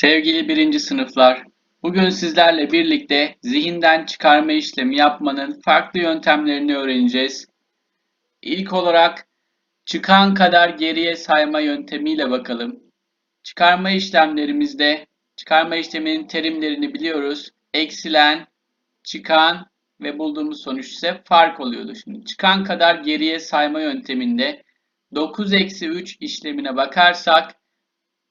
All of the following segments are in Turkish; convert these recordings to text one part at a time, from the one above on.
Sevgili birinci sınıflar, bugün sizlerle birlikte zihinden çıkarma işlemi yapmanın farklı yöntemlerini öğreneceğiz. İlk olarak çıkan kadar geriye sayma yöntemiyle bakalım. Çıkarma işlemlerimizde çıkarma işleminin terimlerini biliyoruz. Eksilen, çıkan ve bulduğumuz sonuç ise fark oluyordu. Şimdi çıkan kadar geriye sayma yönteminde 9 eksi 3 işlemine bakarsak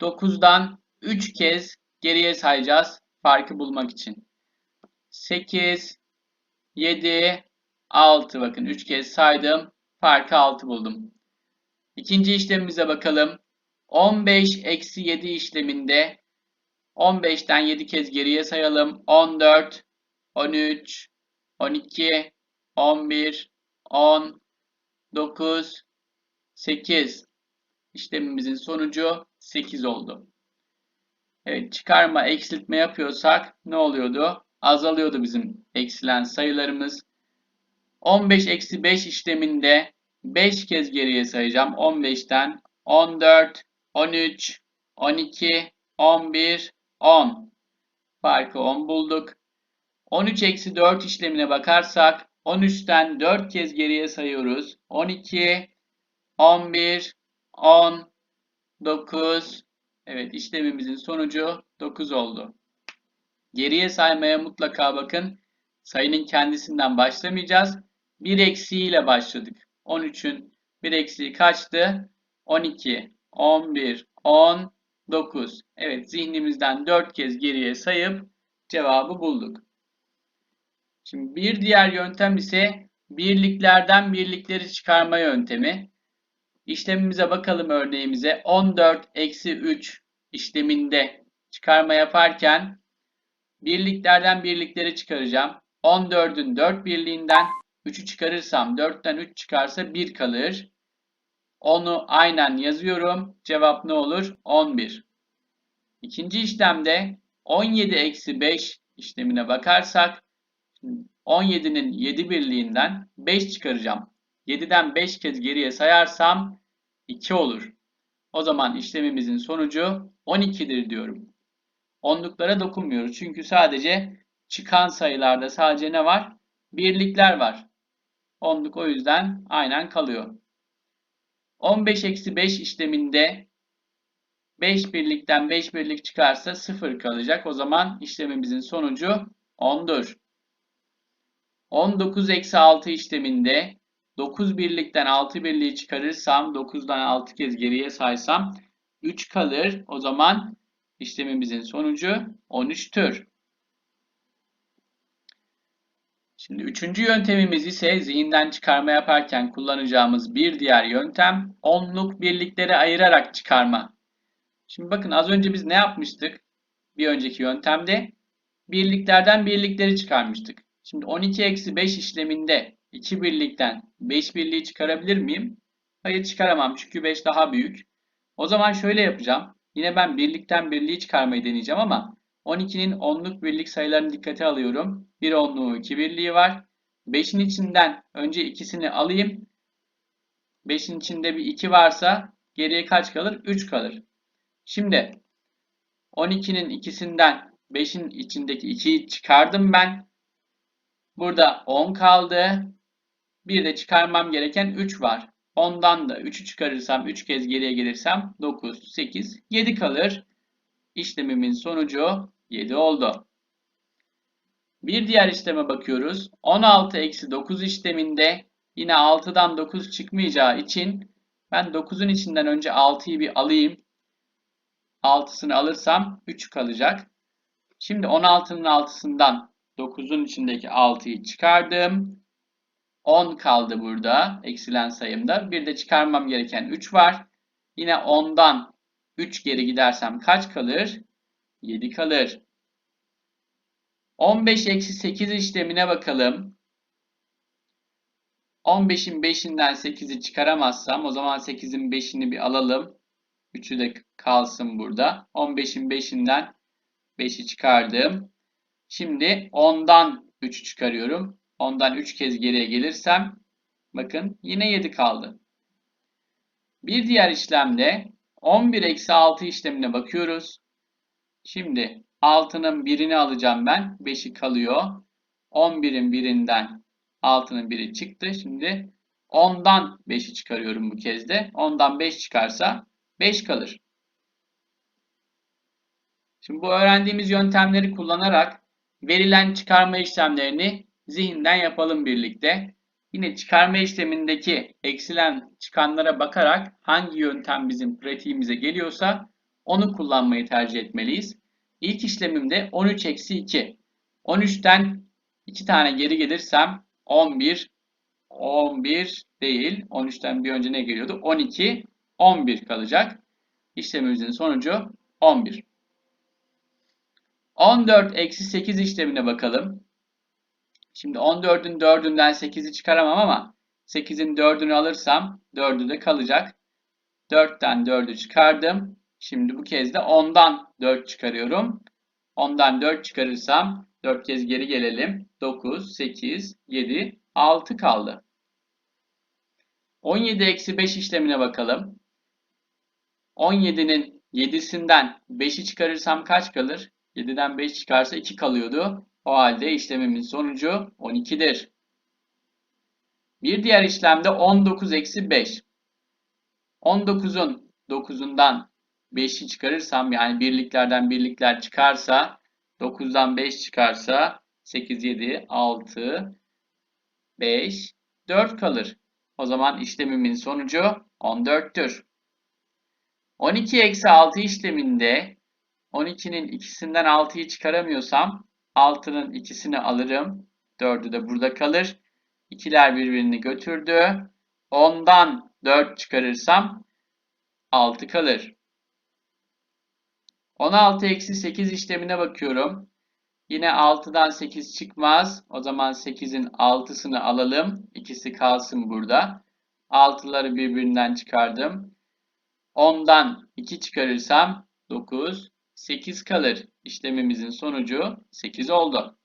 9'dan 3 kez geriye sayacağız farkı bulmak için. 8, 7, 6 bakın 3 kez saydım farkı 6 buldum. İkinci işlemimize bakalım. 15 eksi 7 işleminde 15'ten 7 kez geriye sayalım. 14, 13, 12, 11, 10, 9, 8. İşlemimizin sonucu 8 oldu. Çıkarma, eksiltme yapıyorsak ne oluyordu? Azalıyordu bizim eksilen sayılarımız. 15 eksi 5 işleminde 5 kez geriye sayacağım. 15'ten 14, 13, 12, 11, 10. Farkı 10 bulduk. 13 eksi 4 işlemine bakarsak 13'ten 4 kez geriye sayıyoruz. 12, 11, 10, 9, Evet işlemimizin sonucu 9 oldu. Geriye saymaya mutlaka bakın. Sayının kendisinden başlamayacağız. 1 eksiğiyle başladık. 13'ün 1 eksiği kaçtı? 12, 11, 10, 9. Evet zihnimizden 4 kez geriye sayıp cevabı bulduk. Şimdi bir diğer yöntem ise birliklerden birlikleri çıkarma yöntemi. İşlemimize bakalım örneğimize. 14 eksi 3 işleminde çıkarma yaparken birliklerden birlikleri çıkaracağım. 14'ün 4 birliğinden 3'ü çıkarırsam 4'ten 3 çıkarsa 1 kalır. Onu aynen yazıyorum. Cevap ne olur? 11. İkinci işlemde 17 eksi 5 işlemine bakarsak 17'nin 7 birliğinden 5 çıkaracağım. 7'den 5 kez geriye sayarsam 2 olur. O zaman işlemimizin sonucu 12'dir diyorum. Onluklara dokunmuyoruz. Çünkü sadece çıkan sayılarda sadece ne var? Birlikler var. Onluk o yüzden aynen kalıyor. 15 eksi 5 işleminde 5 birlikten 5 birlik çıkarsa 0 kalacak. O zaman işlemimizin sonucu 10'dur. 19 eksi 6 işleminde 9 birlikten 6 birliği çıkarırsam 9'dan 6 kez geriye saysam 3 kalır. O zaman işlemimizin sonucu 13'tür. Şimdi üçüncü yöntemimiz ise zihinden çıkarma yaparken kullanacağımız bir diğer yöntem onluk birlikleri ayırarak çıkarma. Şimdi bakın az önce biz ne yapmıştık? Bir önceki yöntemde birliklerden birlikleri çıkarmıştık. Şimdi 12 eksi 5 işleminde 2 birlikten 5 birliği çıkarabilir miyim? Hayır çıkaramam çünkü 5 daha büyük. O zaman şöyle yapacağım. Yine ben birlikten birliği çıkarmayı deneyeceğim ama 12'nin onluk birlik sayılarını dikkate alıyorum. Bir onluğu 2 birliği var. 5'in içinden önce ikisini alayım. 5'in içinde bir 2 varsa geriye kaç kalır? 3 kalır. Şimdi 12'nin ikisinden 5'in içindeki 2'yi çıkardım ben. Burada 10 kaldı. Bir de çıkarmam gereken 3 var. Ondan da 3'ü çıkarırsam 3 kez geriye gelirsem 9, 8, 7 kalır. İşlemimin sonucu 7 oldu. Bir diğer işleme bakıyoruz. 16 eksi 9 işleminde yine 6'dan 9 çıkmayacağı için ben 9'un içinden önce 6'yı bir alayım. 6'sını alırsam 3 kalacak. Şimdi 16'nın 6'sından 9'un içindeki 6'yı çıkardım. 10 kaldı burada eksilen sayımda. Bir de çıkarmam gereken 3 var. Yine 10'dan 3 geri gidersem kaç kalır? 7 kalır. 15 eksi 8 işlemine bakalım. 15'in 5'inden 8'i çıkaramazsam o zaman 8'in 5'ini bir alalım. 3'ü de kalsın burada. 15'in 5'inden 5'i çıkardım. Şimdi 10'dan 3 çıkarıyorum. Ondan 3 kez geriye gelirsem bakın yine 7 kaldı. Bir diğer işlemde 11 eksi 6 işlemine bakıyoruz. Şimdi 6'nın birini alacağım ben. 5'i kalıyor. 11'in birinden 6'nın biri çıktı. Şimdi 10'dan 5'i çıkarıyorum bu kez de. 10'dan 5 çıkarsa 5 kalır. Şimdi bu öğrendiğimiz yöntemleri kullanarak verilen çıkarma işlemlerini zihinden yapalım birlikte. Yine çıkarma işlemindeki eksilen çıkanlara bakarak hangi yöntem bizim pratiğimize geliyorsa onu kullanmayı tercih etmeliyiz. İlk işlemimde 13 eksi 2. 13'ten 2 tane geri gelirsem 11, 11 değil. 13'ten bir önce ne geliyordu? 12, 11 kalacak. İşlemimizin sonucu 11. 14 eksi 8 işlemine bakalım. Şimdi 14'ün 4'ünden 8'i çıkaramam ama 8'in 4'ünü alırsam 4'ü de kalacak. 4'ten 4'ü çıkardım. Şimdi bu kez de 10'dan 4 çıkarıyorum. 10'dan 4 çıkarırsam 4 kez geri gelelim. 9, 8, 7, 6 kaldı. 17 eksi 5 işlemine bakalım. 17'nin 7'sinden 5'i çıkarırsam kaç kalır? 7'den 5 çıkarsa 2 kalıyordu. O halde işlemimin sonucu 12'dir. Bir diğer işlemde 19 eksi 5. 19'un 9'undan 5'i çıkarırsam yani birliklerden birlikler çıkarsa 9'dan 5 çıkarsa 8, 7, 6, 5, 4 kalır. O zaman işlemimin sonucu 14'tür. 12 eksi 6 işleminde 12'nin ikisinden 6'yı çıkaramıyorsam 6'nın ikisini alırım. 4'ü de burada kalır. İkiler birbirini götürdü. 10'dan 4 çıkarırsam 6 kalır. 16 eksi 8 işlemine bakıyorum. Yine 6'dan 8 çıkmaz. O zaman 8'in 6'sını alalım. İkisi kalsın burada. 6'ları birbirinden çıkardım. 10'dan 2 çıkarırsam 9, 8 kalır. İşlemimizin sonucu 8 oldu.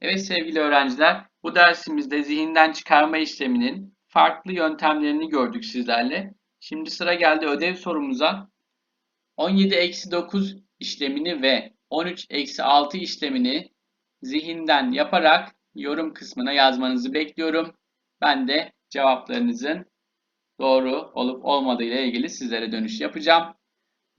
Evet sevgili öğrenciler, bu dersimizde zihinden çıkarma işleminin farklı yöntemlerini gördük sizlerle. Şimdi sıra geldi ödev sorumuza. 17 eksi 9 işlemini ve 13 eksi 6 işlemini zihinden yaparak yorum kısmına yazmanızı bekliyorum. Ben de cevaplarınızın doğru olup olmadığı ile ilgili sizlere dönüş yapacağım.